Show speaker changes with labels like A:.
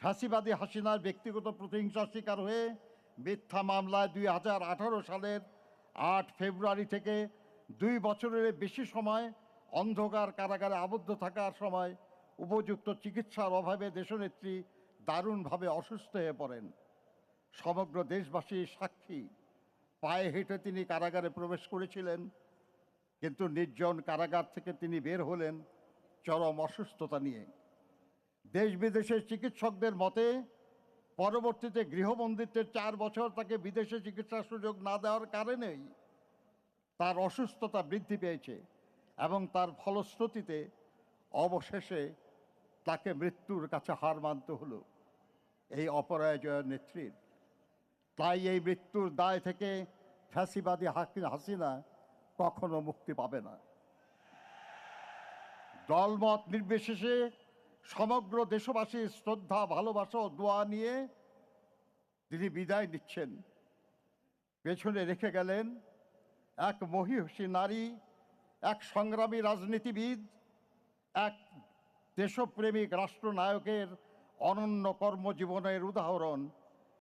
A: ফাঁসিবাদী হাসিনার ব্যক্তিগত প্রতিহিংসার শিকার হয়ে মিথ্যা মামলায় দুই হাজার আঠারো সালের আট ফেব্রুয়ারি থেকে দুই বছরের বেশি সময় অন্ধকার কারাগারে আবদ্ধ থাকার সময় উপযুক্ত চিকিৎসার অভাবে দেশনেত্রী দারুণভাবে অসুস্থ হয়ে পড়েন। সমগ্র দেশবাসী সাক্ষী। পায়ে হেঁটে তিনি কারাগারে প্রবেশ করেছিলেন, কিন্তু নির্জন কারাগার থেকে তিনি বের হলেন চরম অসুস্থতা নিয়ে। দেশ বিদেশের চিকিৎসকদের মতে, পরবর্তীতে গৃহবন্দিত্বের চার বছর তাকে বিদেশে চিকিৎসার সুযোগ না দেওয়ার কারণেই তার অসুস্থতা বৃদ্ধি পেয়েছে এবং তার ফলশ্রুতিতে অবশেষে তাকে মৃত্যুর কাছে হার মানতে হলো। এই অপরাজয় নেত্রীর। তাই এই মৃত্যুর দায় থেকে ফ্যাসিবাদী হাসিনা কখনো মুক্তি পাবে না। দলমত নির্বিশেষে সমগ্র দেশবাসীর শ্রদ্ধা, ভালোবাসা ও দোয়া নিয়ে তিনি বিদায় নিচ্ছেন। পেছনে রেখে গেলেন এক মহিষী নারী, এক সংগ্রামী রাজনীতিবিদ, এক দেশপ্রেমিক রাষ্ট্রনায়কের অনন্য কর্মজীবনের উদাহরণ।